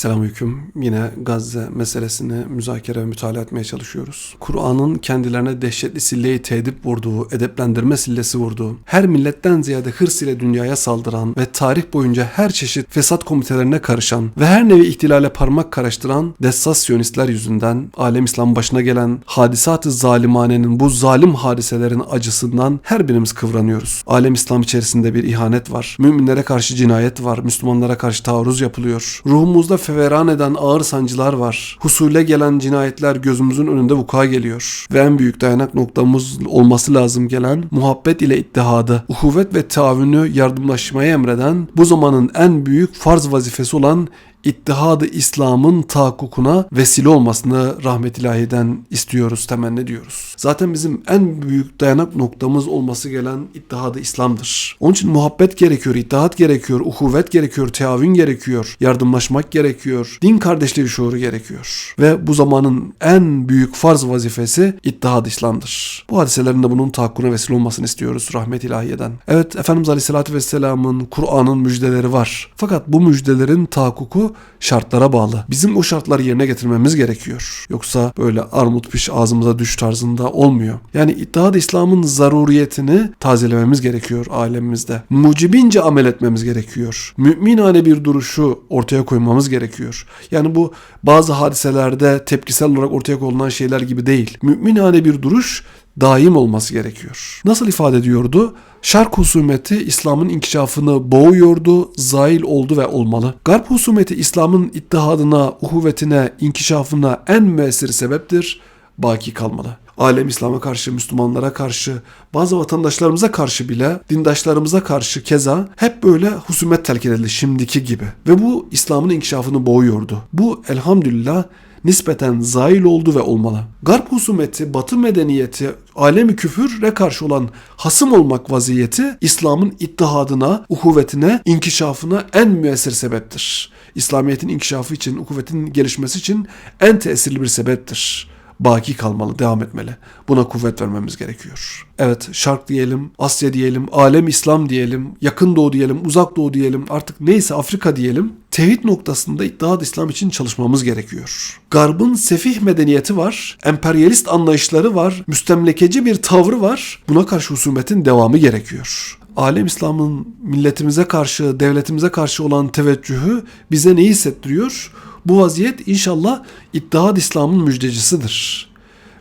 Selamünaleyküm. Yine Gazze meselesini müzakere ve mütalaa etmeye çalışıyoruz. Kur'an'ın kendilerine dehşetli silleyi tedip vurduğu, edeplendirme sillesi vurduğu, her milletten ziyade hırs ile dünyaya saldıran ve tarih boyunca her çeşit fesat komitelerine karışan ve her nevi ihtilale parmak karıştıran dessas siyonistler yüzünden alem İslam başına gelen hadisat-ı zalimanenin bu zalim hadiselerin acısından her birimiz kıvranıyoruz. Alem İslam içerisinde bir ihanet var. Müminlere karşı cinayet var. Müslümanlara karşı taarruz yapılıyor. Ruhumuzda feveran eden ağır sancılar var. Husule gelen cinayetler gözümüzün önünde vuku'a geliyor. Ve en büyük dayanak noktamız olması lazım gelen muhabbet ile ittihadı, uhuvvet ve taavünü yardımlaşmayı emreden bu zamanın en büyük farz vazifesi olan İttihadı İslam'ın tahakkukuna vesile olmasını rahmet ilahiden istiyoruz, temenni ediyoruz. Zaten bizim en büyük dayanak noktamız olması gelen İttihadı İslam'dır. Onun için muhabbet gerekiyor, ittihat gerekiyor, uhuvvet gerekiyor, teavün gerekiyor, yardımlaşmak gerekiyor, din kardeşliği şuuru gerekiyor. Ve bu zamanın en büyük farz vazifesi İttihadı İslam'dır. Bu hadiselerin de bunun tahakkuna vesile olmasını istiyoruz rahmet ilahiyeden. Evet Efendimiz Aleyhisselatü Vesselam'ın Kur'an'ın müjdeleri var. Fakat bu müjdelerin tahakkuku şartlara bağlı. Bizim o şartları yerine getirmemiz gerekiyor. Yoksa böyle armut piş ağzımıza düş tarzında olmuyor. Yani İttihad İslam'ın zaruriyetini tazelememiz gerekiyor alemimizde. Mucibince amel etmemiz gerekiyor. Müminane bir duruşu ortaya koymamız gerekiyor. Yani bu bazı hadiselerde tepkisel olarak ortaya konulan şeyler gibi değil. Müminane bir duruş daim olması gerekiyor. Nasıl ifade ediyordu? Şark husumeti İslam'ın inkişafını boğuyordu, zail oldu ve olmalı. Garp husumeti İslam'ın ittihadına, uhuvvetine, inkişafına en müessir sebeptir, baki kalmalı. Alem İslam'a karşı, Müslümanlara karşı, bazı vatandaşlarımıza karşı bile, dindaşlarımıza karşı keza hep böyle husumet telkin edildi şimdiki gibi. Ve bu İslam'ın inkişafını boğuyordu. Bu elhamdülillah nispeten zail oldu ve olmalı. Garp husumeti, batı medeniyeti, alemi küfürle karşı olan hasım olmak vaziyeti İslam'ın ittihadına, uhuvvetine, inkişafına en müessir sebeptir. İslamiyet'in inkişafı için, uhuvvetin gelişmesi için en tesirli bir sebeptir baki kalmalı, devam etmeli. Buna kuvvet vermemiz gerekiyor. Evet, Şark diyelim, Asya diyelim, Alem İslam diyelim, Yakın Doğu diyelim, Uzak Doğu diyelim, artık neyse Afrika diyelim. Tevhid noktasında İttihat İslam için çalışmamız gerekiyor. Garb'ın sefih medeniyeti var, emperyalist anlayışları var, müstemlekeci bir tavrı var. Buna karşı husumetin devamı gerekiyor. Alem İslam'ın milletimize karşı, devletimize karşı olan teveccühü bize neyi hissettiriyor? Bu vaziyet inşallah İttihad İslam'ın müjdecisidir.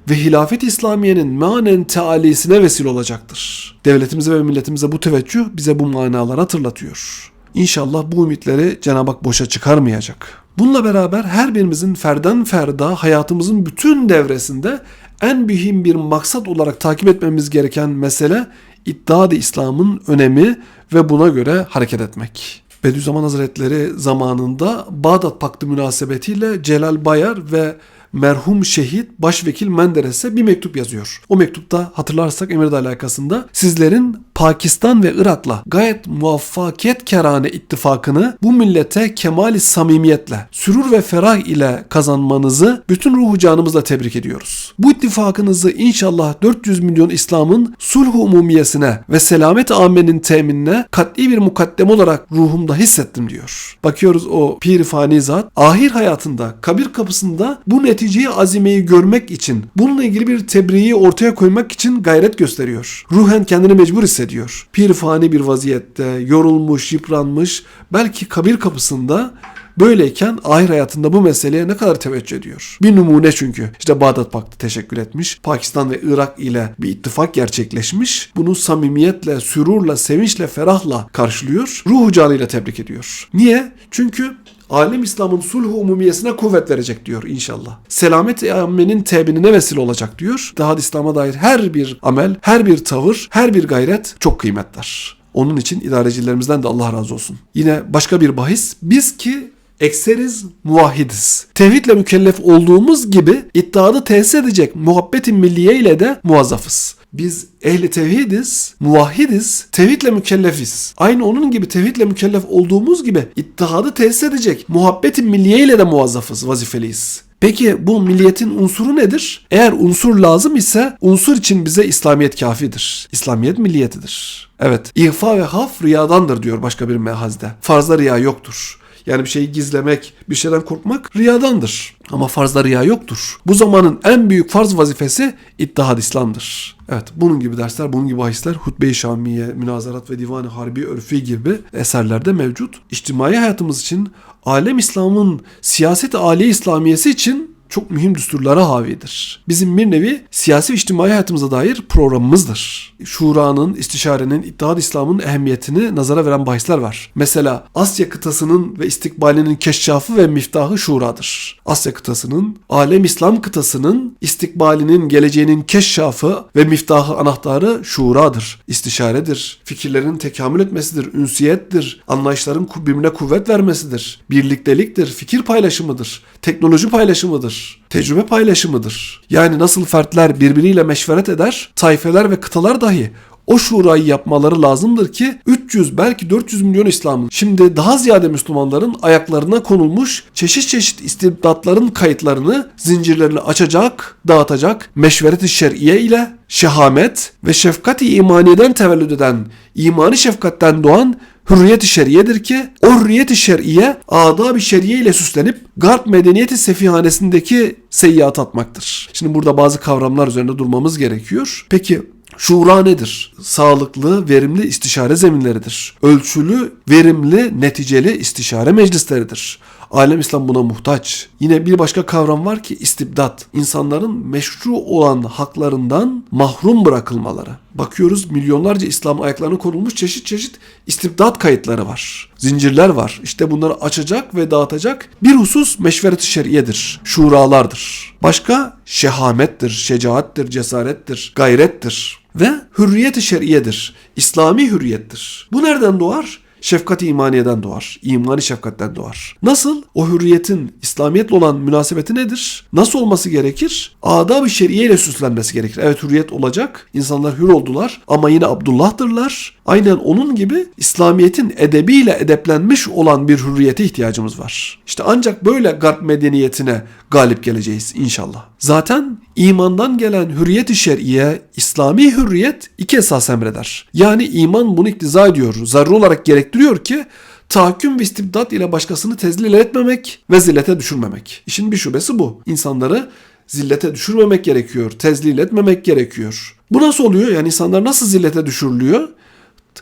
Ve hilafet İslamiye'nin manen tealisine vesile olacaktır. Devletimize ve milletimize bu teveccüh bize bu manaları hatırlatıyor. İnşallah bu ümitleri Cenab-ı Hak boşa çıkarmayacak. Bununla beraber her birimizin ferden ferda hayatımızın bütün devresinde en mühim bir maksat olarak takip etmemiz gereken mesele İttihad-ı İslam'ın önemi ve buna göre hareket etmek. Bediüzzaman Hazretleri zamanında Bağdat Paktı münasebetiyle Celal Bayar ve merhum şehit Başvekil Menderes'e bir mektup yazıyor. O mektupta hatırlarsak Emir alakasında sizlerin Pakistan ve Irak'la gayet muvaffakiyet kerane ittifakını bu millete kemali samimiyetle, sürur ve ferah ile kazanmanızı bütün ruhu canımızla tebrik ediyoruz. Bu ittifakınızı inşallah 400 milyon İslam'ın sulh umumiyesine ve selamet amenin teminine kat'i bir mukaddem olarak ruhumda hissettim diyor. Bakıyoruz o pir fani zat ahir hayatında kabir kapısında bu neticeyi azimeyi görmek için bununla ilgili bir tebriği ortaya koymak için gayret gösteriyor. Ruhen kendini mecbur hissediyor. Pir fani bir vaziyette, yorulmuş, yıpranmış, belki kabir kapısında Böyleyken ahir hayatında bu meseleye ne kadar teveccüh ediyor. Bir numune çünkü. İşte Bağdat Paktı teşekkür etmiş. Pakistan ve Irak ile bir ittifak gerçekleşmiş. Bunu samimiyetle, sürurla, sevinçle, ferahla karşılıyor. Ruhu canıyla tebrik ediyor. Niye? Çünkü alem İslam'ın sulh umumiyesine kuvvet verecek diyor inşallah. Selamet ammenin tebinine vesile olacak diyor. Daha İslam'a dair her bir amel, her bir tavır, her bir gayret çok kıymetler. Onun için idarecilerimizden de Allah razı olsun. Yine başka bir bahis. Biz ki ekseriz, muvahhidiz. Tevhidle mükellef olduğumuz gibi iddiadı tesis edecek muhabbetin milliye ile de muazzafız. Biz ehli tevhidiz, muvahhidiz, tevhidle mükellefiz. Aynı onun gibi tevhidle mükellef olduğumuz gibi ittihadı tesis edecek muhabbetin milliye ile de muazzafız, vazifeliyiz. Peki bu milliyetin unsuru nedir? Eğer unsur lazım ise unsur için bize İslamiyet kafidir. İslamiyet milliyetidir. Evet, ihfa ve haf riyadandır diyor başka bir mehazde. Farzda riya yoktur. Yani bir şeyi gizlemek, bir şeyden korkmak riyadandır. Ama farzda riya yoktur. Bu zamanın en büyük farz vazifesi ittihad İslam'dır. Evet bunun gibi dersler, bunun gibi bahisler Hutbe-i Şamiye, Münazarat ve Divan-ı Harbi Örfi gibi eserlerde mevcut. İçtimai hayatımız için, alem İslam'ın siyaset Ali İslamiyesi için çok mühim düsturlara havidir. Bizim bir nevi siyasi ve içtimai hayatımıza dair programımızdır. Şura'nın, istişarenin, İttihad İslam'ın ehemmiyetini nazara veren bahisler var. Mesela Asya kıtasının ve istikbalinin keşşafı ve miftahı Şura'dır. Asya kıtasının, alem İslam kıtasının istikbalinin, geleceğinin keşşafı ve miftahı anahtarı Şura'dır. İstişaredir. Fikirlerin tekamül etmesidir, ünsiyettir. Anlayışların birbirine kuvvet vermesidir. Birlikteliktir, fikir paylaşımıdır, teknoloji paylaşımıdır tecrübe paylaşımıdır. Yani nasıl fertler birbiriyle meşveret eder, tayfeler ve kıtalar dahi o şurayı yapmaları lazımdır ki 300 belki 400 milyon İslam'ın şimdi daha ziyade Müslümanların ayaklarına konulmuş çeşit çeşit istibdatların kayıtlarını, zincirlerini açacak, dağıtacak meşveret-i şer'iye ile şehamet ve şefkat-i imaniyeden tevellüd eden, imani şefkatten doğan hürriyet-i şeriyedir ki o hürriyet-i şer'iye adab-ı şeriye ile süslenip garp medeniyeti sefihanesindeki seyyiat atmaktır. Şimdi burada bazı kavramlar üzerinde durmamız gerekiyor. Peki Şura nedir? Sağlıklı, verimli istişare zeminleridir. Ölçülü, verimli, neticeli istişare meclisleridir. Alem İslam buna muhtaç. Yine bir başka kavram var ki istibdat. İnsanların meşru olan haklarından mahrum bırakılmaları. Bakıyoruz milyonlarca İslam ayaklarına konulmuş çeşit çeşit istibdat kayıtları var. Zincirler var. İşte bunları açacak ve dağıtacak bir husus meşveret-i şer'iyedir. Şuralardır. Başka şehamettir, şecaattir, cesarettir, gayrettir ve hürriyet-i şer'iyedir. İslami hürriyettir. Bu nereden doğar? Şefkat-i imaniyeden doğar. İmani şefkatten doğar. Nasıl? O hürriyetin İslamiyetle olan münasebeti nedir? Nasıl olması gerekir? Adab-ı şeriye ile süslenmesi gerekir. Evet hürriyet olacak. İnsanlar hür oldular ama yine Abdullah'tırlar. Aynen onun gibi İslamiyetin edebiyle edeplenmiş olan bir hürriyete ihtiyacımız var. İşte ancak böyle garp medeniyetine galip geleceğiz inşallah. Zaten imandan gelen hürriyet-i şer'iye, İslami hürriyet iki esas emreder. Yani iman bunu iktiza ediyor, zaruri olarak gerektiriyor ki tahakküm ve istibdat ile başkasını tezlil etmemek ve zillete düşürmemek. İşin bir şubesi bu. İnsanları zillete düşürmemek gerekiyor, tezlil etmemek gerekiyor. Bu nasıl oluyor? Yani insanlar nasıl zillete düşürülüyor?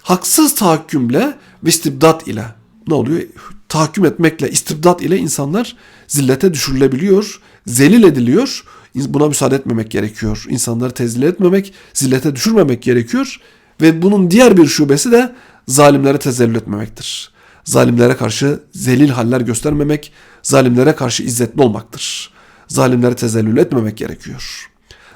Haksız tahakkümle ve istibdat ile. Ne oluyor? Tahakküm etmekle, istibdat ile insanlar zillete düşürülebiliyor, zelil ediliyor. Buna müsaade etmemek gerekiyor. İnsanları tezlil etmemek, zillete düşürmemek gerekiyor. Ve bunun diğer bir şubesi de zalimlere tezellül etmemektir. Zalimlere karşı zelil haller göstermemek, zalimlere karşı izzetli olmaktır. Zalimlere tezellül etmemek gerekiyor.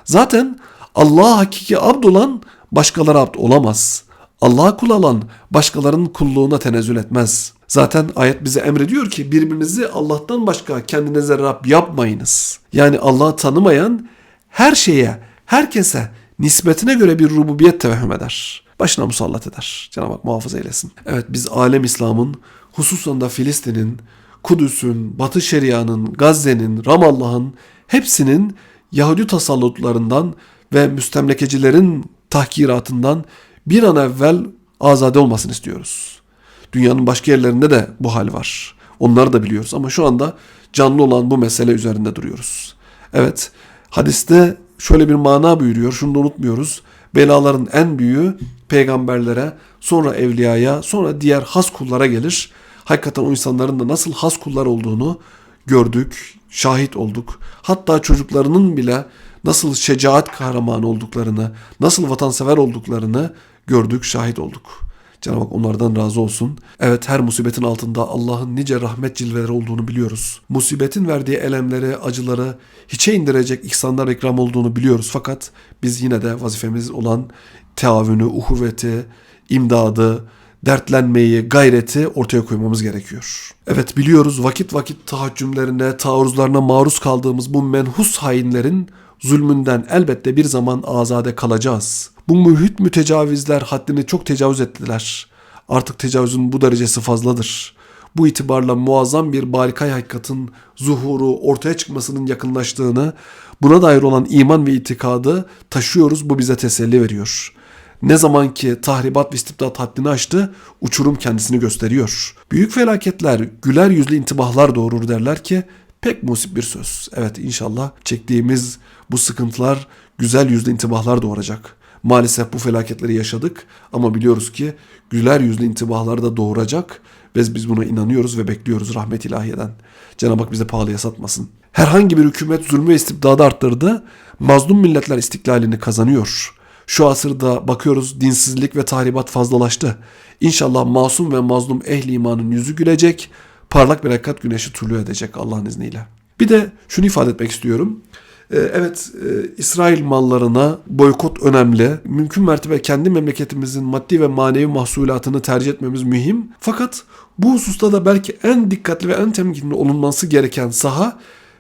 Zaten Allah'a hakiki abd olan başkaları abd olamaz. Allah'a kul alan başkalarının kulluğuna tenezzül etmez. Zaten ayet bize emrediyor ki birbirinizi Allah'tan başka kendinize Rab yapmayınız. Yani Allah'ı tanımayan her şeye, herkese nispetine göre bir rububiyet tevehüm eder. Başına musallat eder. Cenab-ı Hak muhafaza eylesin. Evet biz alem İslam'ın hususan da Filistin'in, Kudüs'ün, Batı Şeria'nın, Gazze'nin, Ramallah'ın hepsinin Yahudi tasallutlarından ve müstemlekecilerin tahkiratından bir an evvel azade olmasını istiyoruz. Dünyanın başka yerlerinde de bu hal var. Onları da biliyoruz ama şu anda canlı olan bu mesele üzerinde duruyoruz. Evet hadiste şöyle bir mana buyuruyor. Şunu da unutmuyoruz. Belaların en büyüğü peygamberlere, sonra evliyaya, sonra diğer has kullara gelir. Hakikaten o insanların da nasıl has kullar olduğunu gördük, şahit olduk. Hatta çocuklarının bile nasıl şecaat kahramanı olduklarını, nasıl vatansever olduklarını gördük, şahit olduk. Cenab-ı Hak onlardan razı olsun. Evet her musibetin altında Allah'ın nice rahmet cilveleri olduğunu biliyoruz. Musibetin verdiği elemleri, acıları hiçe indirecek ihsanlar ikram olduğunu biliyoruz. Fakat biz yine de vazifemiz olan teavünü, uhuvveti, imdadı, dertlenmeyi, gayreti ortaya koymamız gerekiyor. Evet biliyoruz vakit vakit tahaccümlerine, taarruzlarına maruz kaldığımız bu menhus hainlerin zulmünden elbette bir zaman azade kalacağız. Bu mühit mütecavizler haddini çok tecavüz ettiler. Artık tecavüzün bu derecesi fazladır. Bu itibarla muazzam bir barikay hakikatin zuhuru ortaya çıkmasının yakınlaştığını, buna dair olan iman ve itikadı taşıyoruz. Bu bize teselli veriyor. Ne zaman ki tahribat ve istibdat haddini aştı, uçurum kendisini gösteriyor. Büyük felaketler güler yüzlü intibahlar doğurur derler ki pek musip bir söz. Evet inşallah çektiğimiz bu sıkıntılar güzel yüzlü intibahlar doğuracak. Maalesef bu felaketleri yaşadık ama biliyoruz ki güler yüzlü intibahlar da doğuracak ve biz buna inanıyoruz ve bekliyoruz rahmet ilahiyeden. Cenab-ı Hak bize pahalıya satmasın. Herhangi bir hükümet zulmü ve istibdadı arttırdı, mazlum milletler istiklalini kazanıyor. Şu asırda bakıyoruz dinsizlik ve tahribat fazlalaştı. İnşallah masum ve mazlum ehli imanın yüzü gülecek, parlak bir hakikat güneşi tulu edecek Allah'ın izniyle. Bir de şunu ifade etmek istiyorum. Ee, Evet, e, İsrail mallarına boykot önemli. Mümkün mertebe kendi memleketimizin maddi ve manevi mahsulatını tercih etmemiz mühim. Fakat bu hususta da belki en dikkatli ve en temkinli olunması gereken saha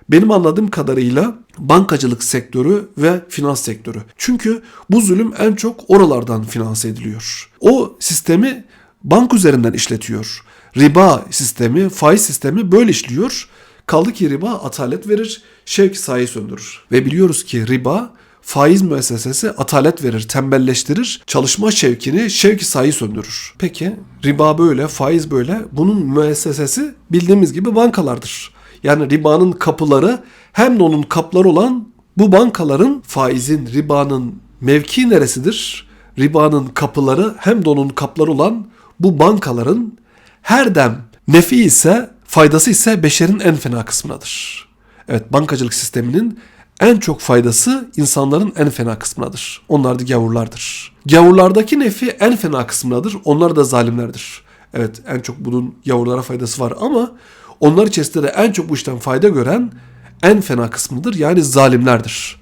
benim anladığım kadarıyla bankacılık sektörü ve finans sektörü. Çünkü bu zulüm en çok oralardan finanse ediliyor. O sistemi bank üzerinden işletiyor. Riba sistemi, faiz sistemi böyle işliyor. Kaldı ki riba atalet verir, şevk sayı söndürür. Ve biliyoruz ki riba faiz müessesesi atalet verir, tembelleştirir, çalışma şevkini, şevki sayı söndürür. Peki riba böyle, faiz böyle. Bunun müessesesi bildiğimiz gibi bankalardır. Yani ribanın kapıları hem de onun kapları olan bu bankaların faizin, ribanın mevki neresidir? Ribanın kapıları hem de onun kapları olan bu bankaların her dem nefi ise faydası ise beşerin en fena kısmınadır. Evet bankacılık sisteminin en çok faydası insanların en fena kısmınadır. Onlar da gavurlardır. Gavurlardaki nefi en fena kısmınadır. Onlar da zalimlerdir. Evet en çok bunun gavurlara faydası var ama onlar içerisinde de en çok bu işten fayda gören en fena kısmıdır. Yani zalimlerdir.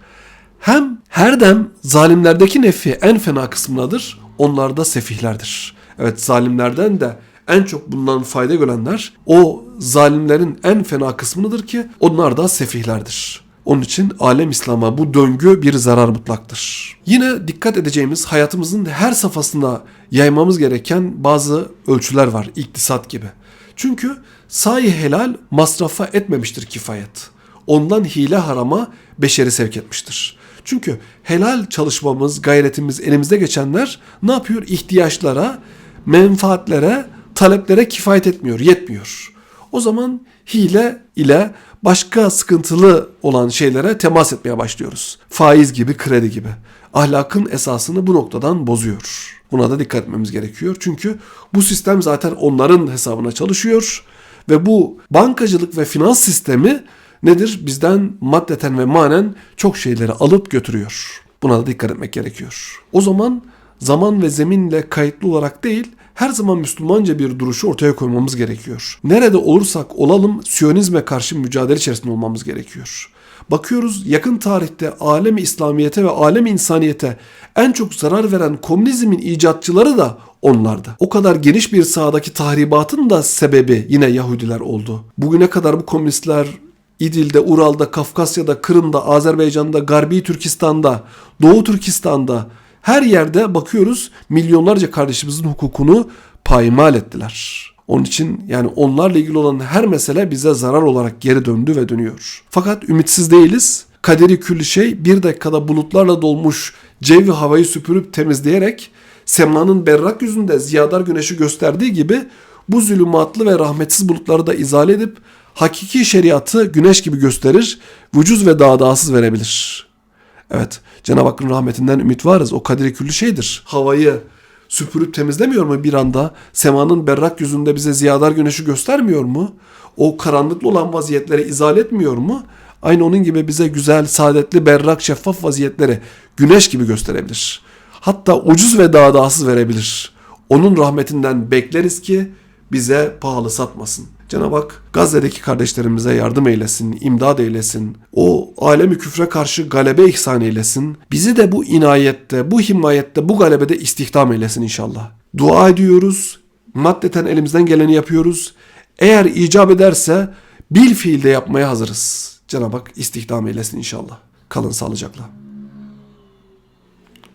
Hem her dem zalimlerdeki nefi en fena kısmındadır. Onlar da sefihlerdir. Evet zalimlerden de en çok bundan fayda görenler o zalimlerin en fena kısmındadır ki onlar da sefihlerdir. Onun için alem İslam'a bu döngü bir zarar mutlaktır. Yine dikkat edeceğimiz hayatımızın her safhasında yaymamız gereken bazı ölçüler var iktisat gibi. Çünkü sahi helal masrafa etmemiştir kifayet. Ondan hile harama beşeri sevk etmiştir. Çünkü helal çalışmamız, gayretimiz, elimizde geçenler ne yapıyor? İhtiyaçlara, menfaatlere, taleplere kifayet etmiyor, yetmiyor. O zaman hile ile başka sıkıntılı olan şeylere temas etmeye başlıyoruz. Faiz gibi, kredi gibi. Ahlakın esasını bu noktadan bozuyor. Buna da dikkat etmemiz gerekiyor. Çünkü bu sistem zaten onların hesabına çalışıyor ve bu bankacılık ve finans sistemi nedir? Bizden maddeten ve manen çok şeyleri alıp götürüyor. Buna da dikkat etmek gerekiyor. O zaman zaman ve zeminle kayıtlı olarak değil, her zaman Müslümanca bir duruşu ortaya koymamız gerekiyor. Nerede olursak olalım Siyonizme karşı mücadele içerisinde olmamız gerekiyor. Bakıyoruz yakın tarihte alemi İslamiyete ve alemi insaniyete en çok zarar veren komünizmin icatçıları da onlardı. O kadar geniş bir sahadaki tahribatın da sebebi yine Yahudiler oldu. Bugüne kadar bu komünistler İdil'de, Ural'da, Kafkasya'da, Kırım'da, Azerbaycan'da, Garbi Türkistan'da, Doğu Türkistan'da her yerde bakıyoruz milyonlarca kardeşimizin hukukunu paymal ettiler. Onun için yani onlarla ilgili olan her mesele bize zarar olarak geri döndü ve dönüyor. Fakat ümitsiz değiliz. Kaderi külli şey bir dakikada bulutlarla dolmuş cevi havayı süpürüp temizleyerek semanın berrak yüzünde ziyadar güneşi gösterdiği gibi bu zulümatlı ve rahmetsiz bulutları da izale edip hakiki şeriatı güneş gibi gösterir, vücuz ve dağdağsız verebilir. Evet, Cenab-ı Hakk'ın rahmetinden ümit varız. O kaderi külli şeydir. Havayı süpürüp temizlemiyor mu bir anda? Semanın berrak yüzünde bize ziyadar güneşi göstermiyor mu? O karanlıklı olan vaziyetleri izale etmiyor mu? Aynı onun gibi bize güzel, saadetli, berrak, şeffaf vaziyetleri güneş gibi gösterebilir. Hatta ucuz ve dağdağsız verebilir. Onun rahmetinden bekleriz ki bize pahalı satmasın. Cenab-ı Hak Gazze'deki kardeşlerimize yardım eylesin, imdad eylesin. O alemi küfre karşı galebe ihsan eylesin. Bizi de bu inayette, bu himayette, bu galebede istihdam eylesin inşallah. Dua ediyoruz. Maddeten elimizden geleni yapıyoruz. Eğer icap ederse bil fiilde yapmaya hazırız. Cenab-ı Hak istihdam eylesin inşallah. Kalın sağlıcakla.